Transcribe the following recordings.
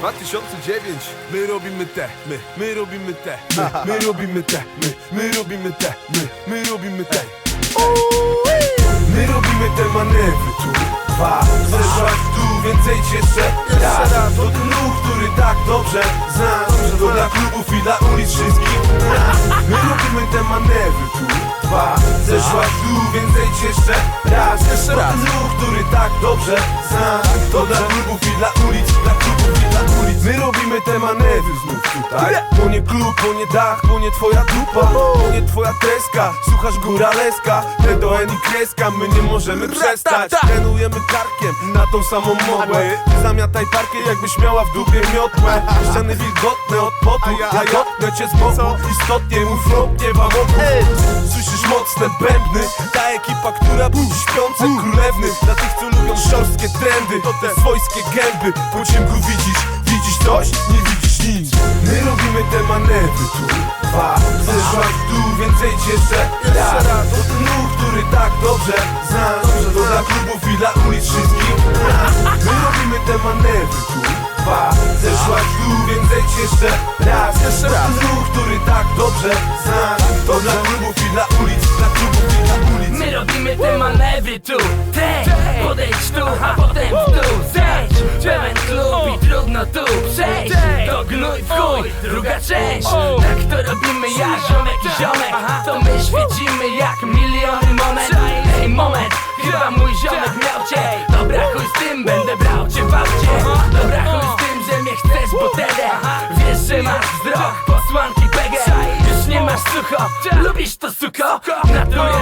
2009 My robimy te, my, my robimy te My, my robimy te, my, my robimy te My, my robimy te. My robimy te manewry tu Dwa, zeszłaś dół, więcej cieszę Raz, to ten ruch, który tak dobrze znasz To dla klubów i dla ulic wszystkich My robimy te manewry tu Dwa, zeszłaś dół, więcej cieszę Raz, jeszcze raz. To ten ruch, który tak dobrze znasz To dla klubów i dla ulic Dla klubów i dla ulic. My robimy te manewry znów tutaj. To nie klub, to nie dach, to nie twoja dupa To nie twoja treska, słuchasz góraleska Te do N i kreska, my nie możemy przestać. Trenujemy karkiem na tą samą Ty zamiataj parkiet jakbyś miała w dupie miotłę. Ściany wilgotne od potu, ja jotnę cię z boku Istotnie mój flow nie wam Słyszysz mocne bębny, ta ekipa, która budzi śpiące królewny Dla tych, co lubią szorstkie trendy, to te swojskie gęby Po ciemku widzisz, widzisz coś, nie widzisz nic. My robimy te manewry tu, dwa. Zeszłaś dół, więcej cieszę raz. To ten ruch, który tak dobrze znasz To dla klubów i dla ulic wszystkich My robimy te manewry tu, dwa. Zeszłaś dół, więcej cieszę raz. To ten ruch, który tak dobrze znasz To dla klubów i manewry tu Tej, podejdź tu, a potem w dół. Zejdź, pełen klub i trudno tu przejść. To gnój w chuj, druga część. Tak to robimy ja, ziomek i ziomek. To my świecimy jak miliony monet. Ej moment, chyba mój ziomek miał cię. Dobra chuj z tym, będę brał cię w aucie. Dobra chuj z tym, że mnie chcesz, bo tedy Wiesz, że masz wzrok, posłanki PG Już nie masz sucho, lubisz to suko? Naturę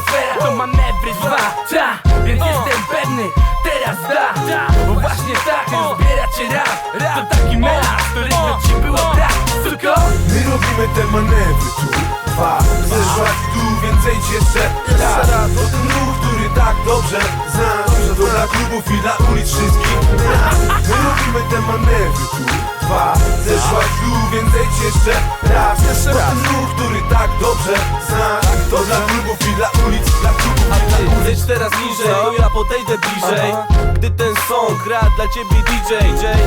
atmosfera to manewry dwa Ta, więc jestem pewny, teraz da. Bo właśnie tak rozbiera cię rap. To taki melanż, którego ci było brak. Suko, My robimy te manewry tu. Dwa, zeszłaś w dół, więcej cieszę Raz, to ten ruch, który tak dobrze znasz To dla klubów i dla ulic wszystkich My robimy te manewry tu Dwa, zeszłaś w dół, więcej Raz, jeszcze raz. ten ruch, który tak dobrze znasz. To dla klubów i dla ulic, dla klubów dla ulic. Zejdź teraz niżej, to ja podejdę bliżej. Gdy ten song gra dla ciebie DJ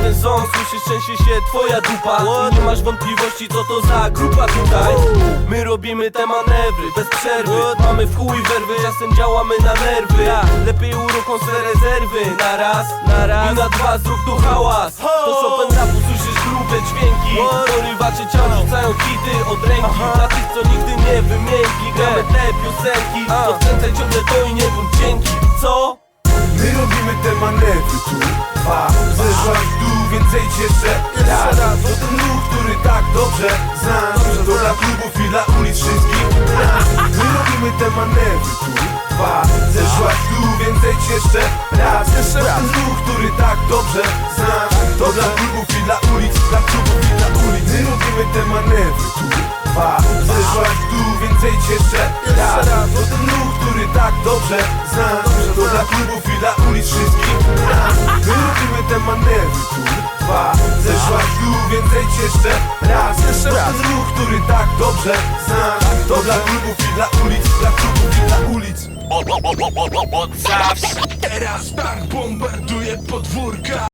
Ten song słyszysz trzęsie się twoja dupa. I nie masz wątpliwości co to za grupa tutaj. My robimy te manewry bez przerwy. Mamy w chuj werwy, czasem działamy na nerwy. Lepiej uruchom swe rezerwy. Na raz, na raz. I na dwa zrób tu hałas. To Chopin rapu słyszysz grube dźwięki. Porywacze ciał rzucają hity od ręki. Dla tych co nigdy nie wymiękli Gramy te piosenki. Odkręcaj ciągle to i nie bądź dzięki. Co? My robimy te manewry tu. Dwa, zeszłaś w dół, więcej cieszę Raz, to ten ruch, który tak dobrze znasz To dla klubów i dla ulic wszystkich My robimy te manewry tu. Dwa, zeszłaś w dół, cieszę Raz, jeszcze raz. To ten ruch, który tak dobrze dobrze znasz To dla klubów i dla ulic wszystkich My robimy te manewry tu Dwa, zeszłaś dół, więcej cieszę Raz, jeszcze raz ten ruch, który tak dobrze znasz To dla klubów i dla ulic Dla klubów i dla ulic Teraz tak bombarduję podwórka